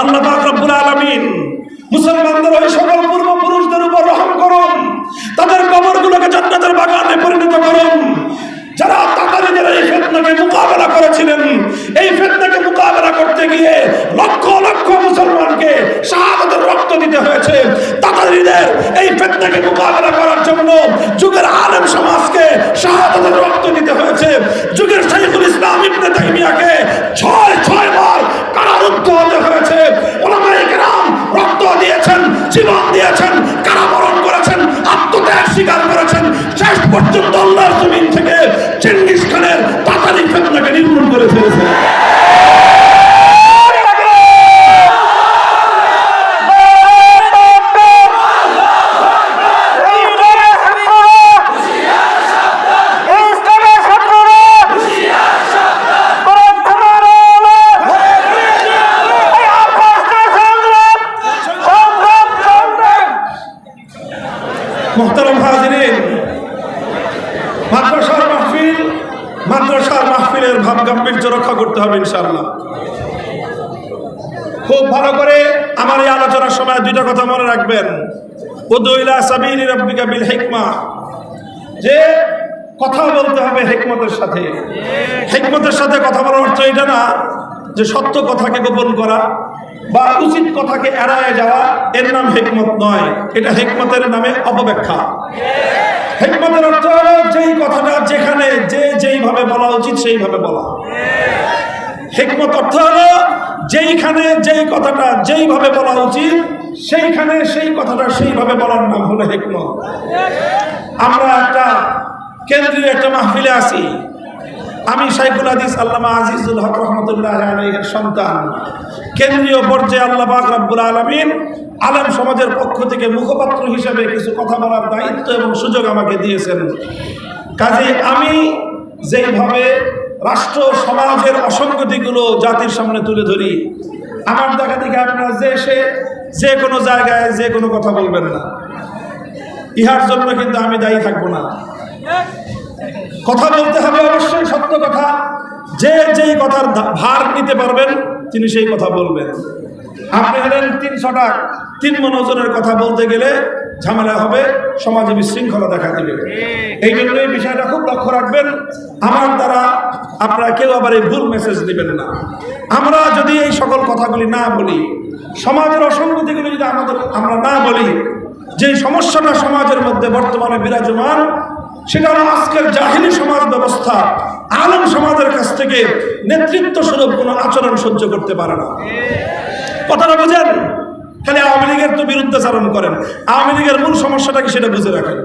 আল্লাহ রব্বুল আলামিন মুসলমানদের ওই সকল পূর্বপুরুষদের উপর রহম করুন। তাদের কবরগুলোকে জান্নাতের বাগানে পরিণত করুন। যারা তাতারিদের এই ফেতনাকে মোকাবেলা করেছিলেন, এই ফেতনাকে মোকাবেলা করতে গিয়ে লক্ষ লক্ষ মুসলমানকে শাহাদাতের রক্ত দিতে হয়েছে। তাতারিদের এই ফেতনাকে মোকাবেলা করার জন্য যুগের আল্লাহর জমিন থেকে চেঙ্গিস খানের তাতারি ফেতনাকে নির্মূল করে ফেলেছে। মোহতারাম হাজিরিন মাদ্রাসার মাহফিল, মাদ্রাসার মাহফিলের ভাব গাম্ভীর্য রক্ষা করতে হবে ইনশাআল্লাহ। খুব ভালো করে আমার এই আলোচনার সময় দুইটা কথা মনে রাখবেন। উদুইলা সাবিলি রাব্বিকা বিল হিকমা। যে কথা বলতে হবে হেকমতের সাথে। হেকমতের সাথে কথা বলার অর্থ এটা না যে সত্য কথাকে গোপন করা। বা উচিত কথাকে এড়ায় যাওয়া, এর নাম হেকমত নয়। এটা হেকমতের নামে অপব্যাখ্যা। হেকমতের অর্থ হলো যেই কথাটা যেখানে যে যেইভাবে বলা উচিত সেইভাবে বলা। হেকমত অর্থ হলো যেইখানে যেই কথাটা যেইভাবে বলা উচিত, সেইখানে সেই কথাটা সেইভাবে বলার নাম হলো হেকমত। আমরা একটা কেন্দ্রীয় একটা মাহফিলে আছি। আমি সাইকুল হাদিস আল্লামা আজিজুল হক রহমতুল্লাহ আলাইহের সন্তান। কেন্দ্রীয় পর্যায়ে আল্লাহ পাক রব্বুল আলমিন আলেম সমাজের পক্ষ থেকে মুখপাত্র হিসেবে কিছু কথা বলার দায়িত্ব এবং সুযোগ আমাকে দিয়েছেন। কাজে আমি যেইভাবে রাষ্ট্র, সমাজের অসঙ্গতিগুলো জাতির সামনে তুলে ধরি, আমার দেখা দেখে আপনারা যে সে, যে কোনো জায়গায় যে কোনো কথা বলবেন না। ইহার জন্য কিন্তু আমি দায়ী থাকব না। কথা বলতে হবে অবশ্যই, সত্য কথা। যে যেই কথার ভার নিতে পারবেন, তিনি সেই কথা বলবেন। আপনি হলেন তিনশো টাকা, তিন মন ওজনের কথা বলতে গেলে ঝামেলা হবে, সমাজে বিশৃঙ্খলা দেখা দিবে। এই জন্য এই বিষয়টা খুব লক্ষ্য রাখবেন। আমার দ্বারা আপনারা কেউ আবার এই ভুল মেসেজ দিবেন না। আমরা যদি এই সকল কথাগুলি না বলি, সমাজের অসঙ্গতিগুলি যদি আমাদের আমরা না বলি যে সমস্যাটা সমাজের মধ্যে বর্তমানে বিরাজমান সেটা আজকের জাহিনী সমাজ ব্যবস্থা, আলম সমাজের কাছ থেকে নেতৃত্ব স্বরূপ কোনো আচরণ সহ্য করতে পারে না। কথাটা বোঝেন? খালি আওয়ামী লীগের তো বিরুদ্ধাচারণ করেন। আওয়ামী লীগের মূল সমস্যাটা কি সেটা বুঝে রাখেন।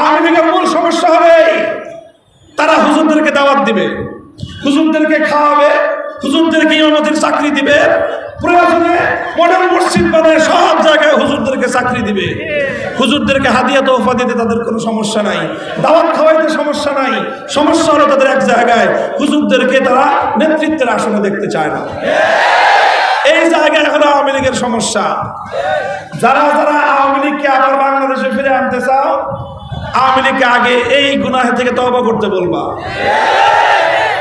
আওয়ামী লীগের মূল সমস্যা হবে, তারা হুজুরদেরকে দাওয়াত দিবে। হুজুরদেরকে খাওয়াবে হুজুরদেরকে ইমামতির চাকরি দিবে? প্রয়োজনে মডেল মসজিদ বানায় সব জায়গায় হুজুরদেরকে চাকরি দিবে। হুজুরদেরকে হাদিয়া তোহফা দিতে তাদের কোনো সমস্যা নাই। দাওয়াত খাওয়াইতে সমস্যা নাই। সমস্যা হলো তাদের এক জায়গায়। হুজুরদেরকে তারা নেতৃত্বের আসনে দেখতে চায় না। এই জায়গায় হলো আওয়ামী লীগের সমস্যা। যারা যারা আওয়ামী লীগকে আবার বাংলাদেশে ফিরে আনতে চাও, আওয়ামী লীগকে আগে এই গুনাহে থেকে তবা করতে বলবা।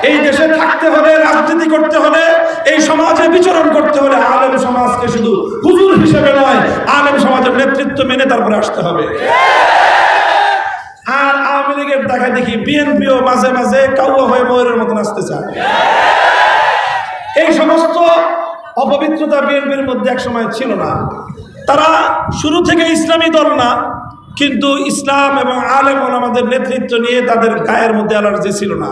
এই দেশে থাকতে হলে, রাজনীতি করতে হলে, এই সমাজে বিচরণ করতে হলে আলেম সমাজকে শুধু হুজুর হিসেবে নয়, আলেম সমাজের নেতৃত্ব মেনে তারপরে আসতে হবে। আর আওয়ামী লীগের দেখা দেখি বিএনপিও মাঝে মাঝে কাউয়া হয়ে ময়ূরের মতন আসতে চায়। এই সমস্ত অপবিত্রতা বিএনপির মধ্যে এক সময় ছিল না। তারা শুরু থেকে ইসলামী দল না কিন্তু ইসলাম এবং আলেম আমাদের নেতৃত্ব নিয়ে তাদের গায়ের মধ্যে অ্যালার্জি ছিল না।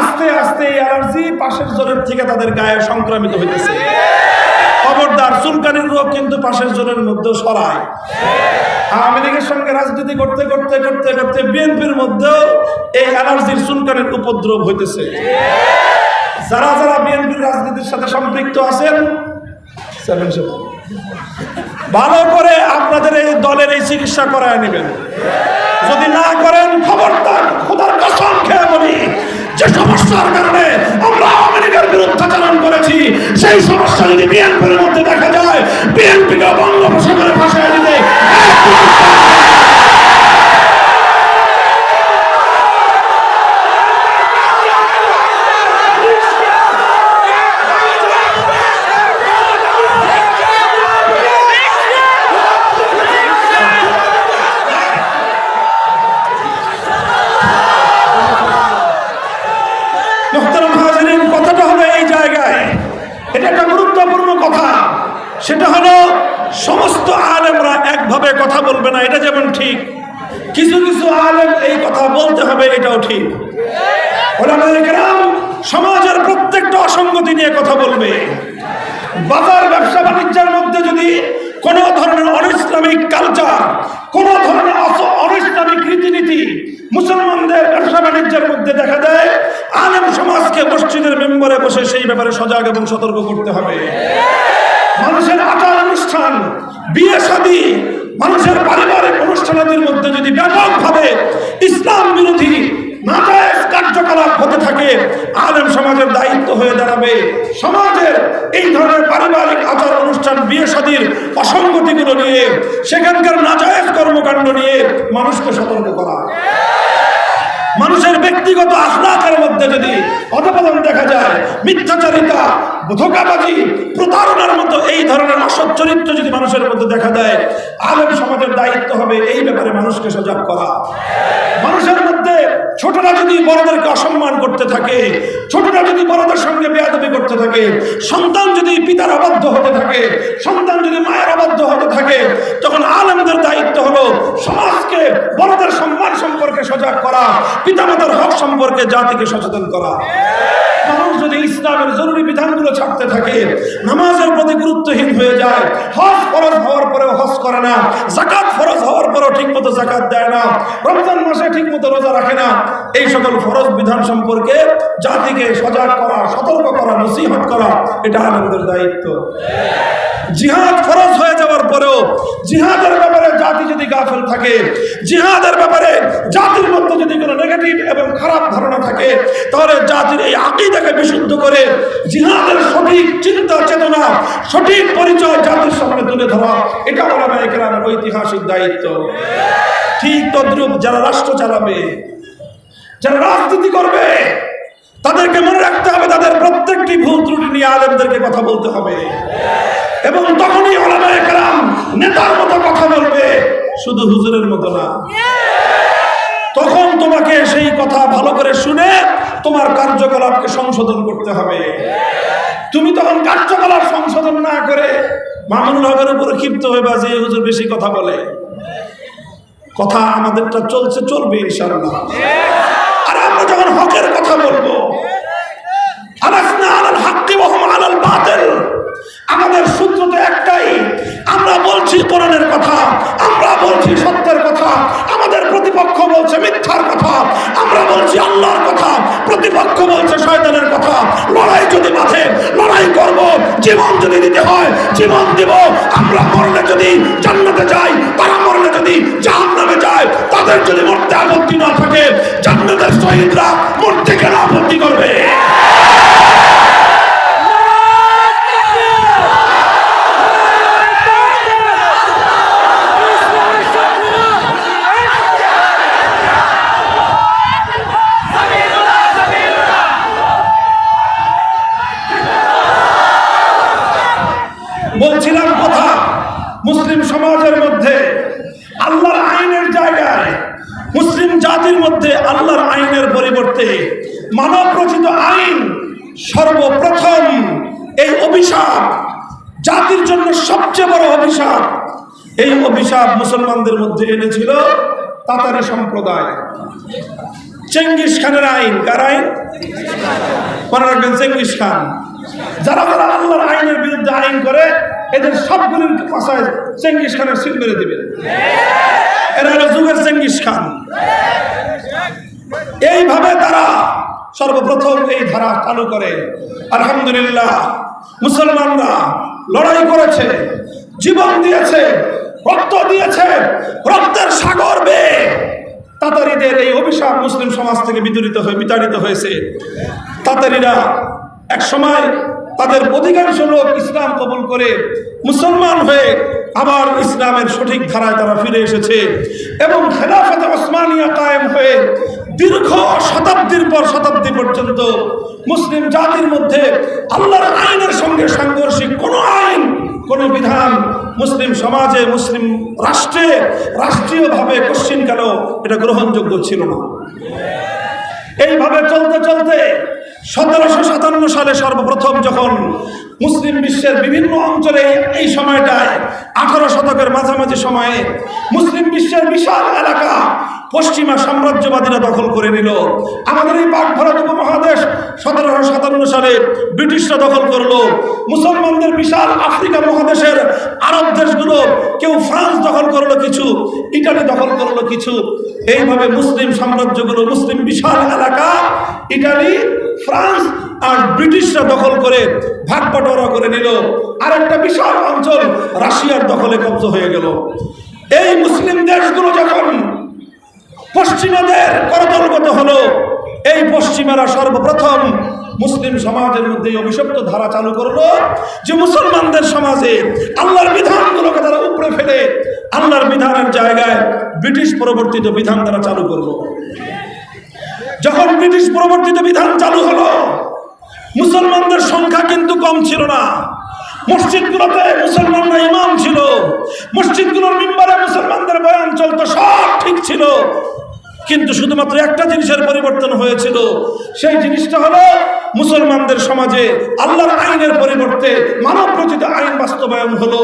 আস্তে আস্তে এই অ্যালার্জি পাশের জোরের থেকে তাদের গায়ে সংক্রামিত হইতেছে। খবরদার, চুলকানির রোগ কিন্তু পাশের জোরের মধ্যে সরায় আওয়ামী লীগের সঙ্গে রাজনীতি করতে করতে করতে করতে বিএনপির মধ্যেও এই অ্যালার্জির চুলকানির উপদ্রব হইতেছে। যারা যারা বিএনপির রাজনীতির সাথে সম্পৃক্ত আছেন সেভেন ভালো করে আপনাদের এই দলের এই চিকিৎসা করায় নেবেন। যদি না করেন, খবরদার, খোদার কসম খেয়ে বলি, যে সমস্যার কারণে আমরা আওয়ামী লীগের বিরুদ্ধাচরণ করেছি, সেই সমস্যা যদি বিএনপির মধ্যে দেখা যায়, বিএনপিকে বঙ্গোপসাগরে ভাসায় দিতে সেটা হলো সমস্ত আলেমরা একভাবে কথা বলবে না এটা যেমন ঠিক কিছু কিছু আলেম এই কথা বলতে হবে এটাও ঠিক ওলামায়ে কেরাম সমাজের প্রত্যেকটা অসঙ্গতি নিয়ে কথা বলবে। বাজার, ব্যবসা, বাণিজ্যের মধ্যে যদি কোন ধরনের অনিসলামিক কালচার কোন ধরনের অনিসলামিক রীতিনীতি মুসলমানদের ব্যবসা বাণিজ্যের মধ্যে দেখা দেয়, আলেম সমাজকে মসজিদের মেম্বারে বসে সেই ব্যাপারে সজাগ এবং সতর্ক করতে হবে। মানুষের আচার অনুষ্ঠান, বিয়ে শাদী, মানুষের পারিবারিক অনুষ্ঠানাদির মধ্যে যদি ব্যাপকভাবে ইসলাম বিরোধী নাজায়েজ কার্যকলাপ হতে থাকে, আলেম সমাজের দায়িত্ব হয়ে দাঁড়াবে। সমাজের এই ধরনের পারিবারিক আচার অনুষ্ঠান, বিয়ে শাদীর অসঙ্গতিগুলো নিয়ে, সেখানকার নাজায়েজ কর্মকাণ্ড নিয়ে মানুষকে সতর্ক করা। মানুষের ব্যক্তিগত আখলাকের মধ্যে যদি অধপতন দেখা যায়, মিথ্যাচারিতা, ধোকাবাজি, প্রতারণার মতো এই ধরনের অসৎ চরিত্র যদি মানুষের মধ্যে দেখা দেয়, আলেম সমাজের দায়িত্ব হবে এই ব্যাপারে মানুষকে সজাগ করা। মানুষের মধ্যে ছোটরা যদি বড়দেরকে অসম্মান করতে থাকে, ছোটরা যদি বড়দের সঙ্গে বেয়াদবি করতে থাকে, সন্তান যদি পিতার অবাধ্য হতে থাকে, সন্তান যদি মায়ের অবাধ্য হতে থাকে, তখন আলমদের দায়িত্ব হলো সমাজকে, বড়দের সম্মান সম্পর্কে সজাগ করা, পিতামাতার হক সম্পর্কে জাতিকে সচেতন করা। যদি ইসলামের জরুরি বিধানগুলো ছাড়তে থাকে, নামাজের প্রতি গুরুত্বহীন হয়ে যায়। হজ ফরজ হওয়ার পরেও হজ করে না। জাকাত ফরজ হওয়ার পরেও ঠিক মতো জাকাত দেয় না। রমজান মাসে ঠিক মতো রোজা রাখে না। এই সকল ফরজ বিধান সম্পর্কে জাতিকে সজাগ করা, সতর্ক করা, নসিহত করা, এটা আনন্দের দায়িত্ব। জিহাদ ফরজ হয়ে যাওয়ার পরেও জিহাদের ব্যাপারে জাতি যদি গাফেল থাকে, জিহাদের ব্যাপারে জাতির মধ্যে যদি কোনো নেগেটিভ এবং খারাপ ধারণা থাকে, তাহলে জাতির এই আকিদাকে বিশুদ্ধ করে জিহাদের সঠিক চিন্তা চেতনা, সঠিক পরিচয় জাতির সামনে তুলে ধরা, এটা ওলামা একরামের ঐতিহাসিক দায়িত্ব। ঠিক তদ্রুপ যারা রাষ্ট্র চালাবে, যারা রাজনীতি করবে তাদেরকে মনে রাখতে হবে, তাদের প্রত্যেকটি ভুল ত্রুটি নিয়ে আলেমদেরকে কথা বলতে হবে। এবং তখনই ওলামায়ে নেতার মতো কথা বলবে, শুধু হুজুরের মতো না। তখন তোমাকে সেই কথা ভালো করে শুনে তোমার কার্যকলাপকে সংশোধন করতে হবে। তুমি তখন কার্যকলাপ সংশোধন না করে মামুনুল হকের উপরে ক্ষিপ্ত হয়ে বাজে হুজুর বেশি কথা বলে। কথা আমাদেরটা চলছে, চলবে ইনশাআল্লাহ। আর আমরা যখন হকের কথা বলব জীবন যদি দিতে হয় জীবন দেব, আমরা মরলে যদি জান্নাতে যাই, তারা মরলে যদি জাহান্নামে যায়, তাদের যদি মরতে আপত্তি না থাকে, জান্নাতের শহীদরা মরতে কেন আপত্তি করবে বলছিলাম কথা মুসলিম সমাজের মধ্যে আল্লাহর আইনের জায়গায় মুসলিম জাতির মধ্যে আল্লাহর আইনের পরিবর্তে মানব রচিত আইন সর্বপ্রথম এই অভিশাপ জাতির জন্য সবচেয়ে বড় অভিশাপ। এই অভিশাপ মুসলমানদের মধ্যে এনেছিল তাতারি সম্প্রদায়। চেঙ্গিস খানের আইন, কার আইন? মনে রাখবেন চেঙ্গিস খান। যারা যারা আল্লাহর আইনের বিরুদ্ধে আইন করে, এদের সবগুলির পাশায় চেঙ্গিস খানের সিল মেরে দিবে। এরা হলো যুগের চেঙ্গিস খান। এইভাবে তারা সর্বপ্রথম এই ধারা চালু করে। আলহামদুলিল্লাহ, মুসলমানরা লড়াই করেছে, জীবন দিয়েছে, রক্ত দিয়েছে, রক্তের সাগর বেয়ে। তাতারিদের এই অভিশাপ মুসলিম সমাজ থেকে বিতাড়িত হয়ে বিতাড়িত হয়েছে। তাতারিরা এক সময় তাদের অধিকাংশ লোক ইসলাম কবুল করে মুসলমান হয়ে আবার ইসলামের সঠিক ধারায় তারা ফিরে এসেছে এবং খেলাফতে ওসমানিয়া কায়েম হয়ে দীর্ঘ শতাব্দীর পর শতাব্দী পর্যন্ত মুসলিম জাতির মধ্যে আল্লাহর আইনের সঙ্গে সাংঘর্ষিক কোনো আইন, কোনো বিধান মুসলিম সমাজে, মুসলিম রাষ্ট্রে রাষ্ট্রীয়ভাবে কোশ্চিন কেন এটা গ্রহণযোগ্য ছিল না। এইভাবে চলতে চলতে সতেরোশো সাতান্ন সালে সর্বপ্রথম যখন মুসলিম বিশ্বের বিভিন্ন অঞ্চলে এই সময়টায় আঠারো শতকের মাঝামাঝি সময়ে মুসলিম বিশ্বের বিশাল এলাকা পশ্চিমা সাম্রাজ্যবাদীরা দখল করে নিল। আমাদের এই পাক ভারত উপমহাদেশ সতেরোশো সাতান্ন সালে ব্রিটিশরা দখল করল। মুসলমানদের বিশাল আফ্রিকা মহাদেশের আরব দেশগুলো, কেউ ফ্রান্স দখল করল কিছু, ইটালি দখল করল কিছু। এইভাবে মুসলিম সাম্রাজ্যগুলো, মুসলিম বিশাল এলাকা, ইটালি, ফ্রান্স আর ব্রিটিশরা দখল করে ভাগ বাটোয়ারা করে নিল। আর একটা বিশাল অঞ্চল রাশিয়ার দখলে কব্জ হয়ে গেল। এই মুসলিম দেশগুলো যখন পশ্চিমাদের করতলগত হলো, এই পশ্চিমারা সর্বপ্রথম মুসলিম সমাজের মধ্যে অভিশপ্ত ধারা চালু করল যে মুসলমানদের সমাজে আল্লাহর বিধানগুলোকে তারা উপরে ফেলে, আল্লাহর বিধানের জায়গায় ব্রিটিশ পরবর্তিত বিধান তারা চালু করল। যখন ব্রিটিশ প্রবর্তিত বিধান মুসলমানদের সংখ্যা কিন্তু কম ছিল না। মসজিদগুলোতে মুসলমানরা ইমাম ছিল। মসজিদগুলোর মেম্বারে মুসলমানদের বয়ান চলতো, সব ঠিক ছিল। কিন্তু শুধুমাত্র একটা জিনিসের পরিবর্তন হয়েছিল। সেই জিনিসটা হলো মুসলমানদের সমাজে আল্লাহর আইনের পরিবর্তে মানব রচিত আইন বাস্তবায়ন হলো।